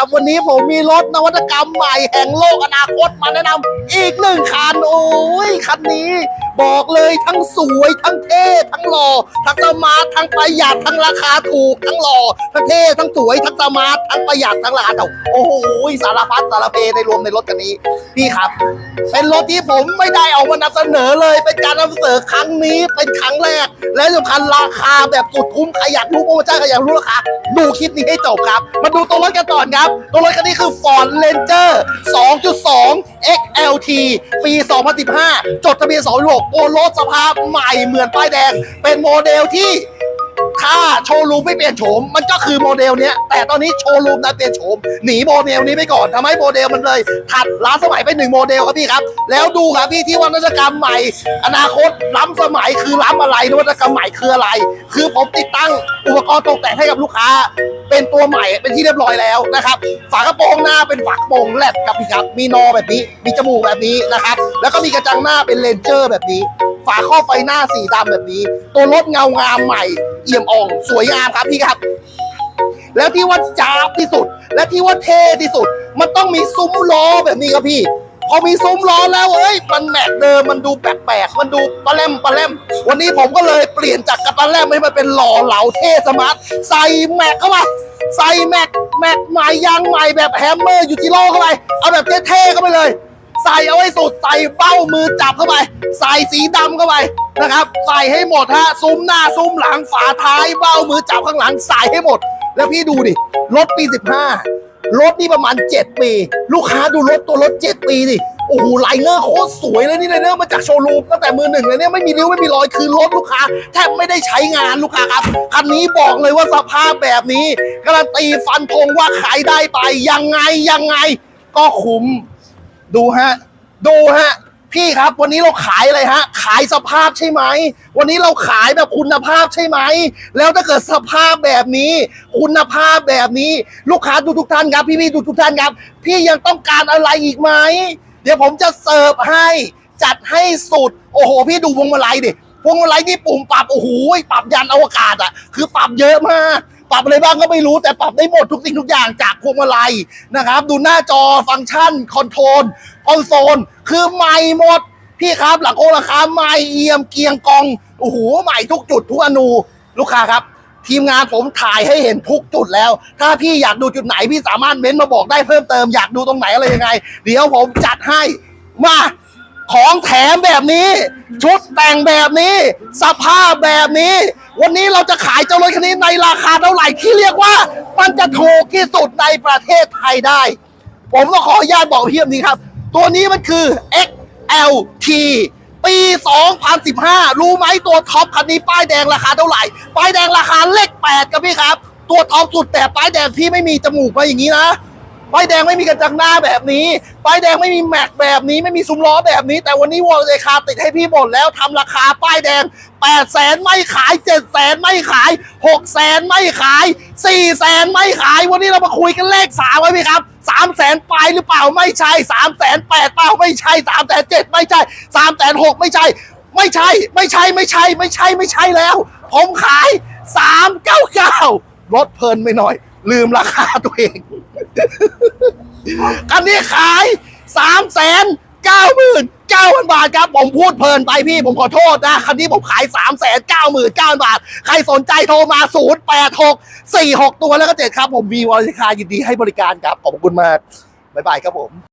ครับวันนี้ผมมีรถนวัตกรรมใหม่แห่งโลกอนาคตมาแนะนำอีกหนึ่งคันโอ้ยคันนี้ บอกเลยทั้งสวยทั้งเท่ทั้งหล่อทั้งสมาร์ททั้งประหยัดทั้งราคาถูกทั้งหล่อทั้งเท่ทั้งสวยทั้งสมาร์ททั้งประหยัดทั้งราคาถูกโอ้โหสารพัดสารเพในรวมในรถคันนี้พี่ครับเป็นรถที่ผมไม่ได้เอามานำเสนอเลย เป็นการนำเสนอครั้งนี้เป็นครั้งแรก และสำคัญราคาแบบสุดคุ้มใครอยากรู้โปรโมชั่นใครอยากรู้ราคาดูคลิปนี้ให้จบครับ มาดูตัวรถกันก่อนครับ ตัวรถคันนี้คือ Ford Ranger 2.2 XLT ปี 2015 จดทะเบียน 26โอรสสภาพใหม่เหมือนป้ายแดง เป็นโมเดลที่ ถ้าโชว์รูมไม่เปลี่ยนโฉมมันก็คือโมเดลเนี้ยแต่ตอนนี้โชว์รูมนั้นเปลี่ยนโฉมหนีโมเดลนี้ไปก่อนทำให้โมเดลมันเลยถัดล้าสมัยไปหนึ่งโมเดลครับพี่ครับ แล้วดูครับพี่ที่วัฒนกรรมใหม่ อนาคตล้ำสมัยคือล้ำอะไรนวัตกรรมใหม่คืออะไร คือผมติดตั้งอุปกรณ์ตกแต่งให้กับลูกค้า เป็นตัวใหม่เป็นที่เรียบร้อยแล้วนะครับฝากระโปรงหน้าเป็นฝากระโปรงแลบครับพี่ครับ มีนอแบบนี้มีจมูกแบบนี้นะครับแล้วก็มีกระจังหน้าเป็นเลนเจอร์แบบนี้ ฝาครอบไฟหน้าสีดำแบบนี้ ตัวรถเงางามใหม่ เอี่ยมอ่อง สวยงามครับพี่ครับ แล้วที่ว่าจ้าบที่สุด และที่ว่าเท่ที่สุด มันต้องมีซุ้มล้อแบบนี้ครับพี่ พอมีซุ้มล้อแล้วเอ้ย มันแมกเดิมมันดูแปลกๆมันดูปลาแรมปลาแรมวันนี้ผมก็เลยเปลี่ยนจากกระปลาแรมให้มันเป็นหล่อเหลาเท่สมาร์ทใส่แม็กเข้าไปใส่แม็กแม็กใหม่ยางใหม่แบบแฮมเมอร์อยูจิโร่เข้าไปเอาแบบเท่ๆเข้าไปเลย ใส่เอาไว้สุดใส่เบ้ามือจับเข้าไป ใส่สีดำเข้าไปนะครับ ใส่ให้หมดฮะซุ้มหน้าซุ้มหลังฝาท้ายเบ้ามือจับข้างหลังใส่ให้หมด แล้วพี่ดูดิรถปี 15รถนี่ประมาณ 7 ปี ลูกค้าดูรถตัวรถ 7 ปีดิโอ้โหไลเนอร์โคตรสวยเลยนี่ไลเนอร์มาจากโชว์รูมตั้งแต่มือหนึ่งเลยเนี่ยไม่มีริ้วไม่มีรอยคือรถลูกค้าแทบไม่ได้ใช้งานลูกค้าครับคันนี้บอกเลยว่าสภาพแบบนี้การันตีฟันธงว่าขายได้ไปยังไงยังไงก็คุ้ม ดูฮะ ดูฮะ พี่ครับ วันนี้เราขายอะไรฮะ ขายสภาพใช่ไหม วันนี้เราขายแบบคุณภาพใช่ไหม แล้วถ้าเกิดสภาพแบบนี้ คุณภาพแบบนี้ ลูกค้าดูทุกท่านครับ พี่พี่ดูทุกท่านครับ พี่ยังต้องการอะไรอีกไหม เดี๋ยวผมจะเสิร์ฟให้ จัดให้สุด โอ้โห พี่ดูพวงมาลัยดิพวงมาลัยนี่ปุ่มปรับ โอ้โห ปรับยันอวกาศอะคือปรับเยอะมาก ปรับอะไรบ้างก็ไม่รู้แต่ปรับได้หมดทุกสิ่งทุกอย่างจากพวงมาลัยนะครับ ดูหน้าจอฟังก์ชันคอนโทรลคอนโซลคือใหม่หมดพี่ครับหลังโอราคาใหม่เอี่ยมเกียงกองโอ้โหใหม่ทุกจุดทุกอนูลูกค้าครับ ทีมงานผมถ่ายให้เห็นทุกจุดแล้ว ถ้าพี่อยากดูจุดไหนพี่สามารถเม้นต์มาบอกได้เพิ่มเติมอยากดูตรงไหนอะไรยังไง เดี๋ยวผมจัดให้มาของแถมแบบนี้ ชุดแต่งแบบนี้ สภาพแบบนี้ วันนี้เราจะขายเจ้ารถคันนี้ในราคาเท่าไหร่ที่เรียกว่า มันจะถูกที่สุดในประเทศไทยได้ ผมต้องขออนุญาตบอกเพียบนี้ครับ ตัวนี้มันคือ XLT ปี 2015 รู้ไหมตัวท็อปคันนี้ป้ายแดงราคาเท่าไหร่ ป้ายแดงราคาเลข8ครับพี่ครับ ตัวท็อปสุดแต่ป้ายแดงพี่ไม่มีจมูกมาอย่างนี้นะ ป้ายแดงไม่มีกระจังหน้าแบบนี้ ป้ายแดงไม่มีแม็กแบบนี้ ไม่มีซุ้มล้อแบบนี้ แต่วันนี้วอลเลคาติดให้พี่หมดแล้วทำราคาป้ายแดง8 0 0แสนไม่ขาย7 0 0แสนไม่ขาย6 0แสนไม่ขาย4แสนไม่ขาย วันนี้เรามาคุยกันเลขสามไว้พี่ครับ3แสนปลายหรือเปล่าไม่ใช่3แสนแปดเปล่าไม่ใช่3แสนเจ็ดไม่ใช่3แสนหกไม่ใช่ ไม่ใช่ ไม่ใช่ไม่ใช่ ไม่ใช่ไม่ใช่แล้ว ผมขาย399ลดเพลินไปหน่อย ลืมราคาตัวเอง คันนี้ขายสามแสนเก้าหมื่นเก้าพันบาทครับ ผมพูดเพลินไปพี่ ผมขอโทษนะ คันนี้ผมขายสามแสนเก้าหมื่นเก้าบาท ใครสนใจโทรมาศูนย์แปดหกสี่หกตัวแล้วก็เจ็ดครับ ผมมีวอลลิคายินดีให้บริการครับ ขอบคุณมาก บ๊ายบายครับผม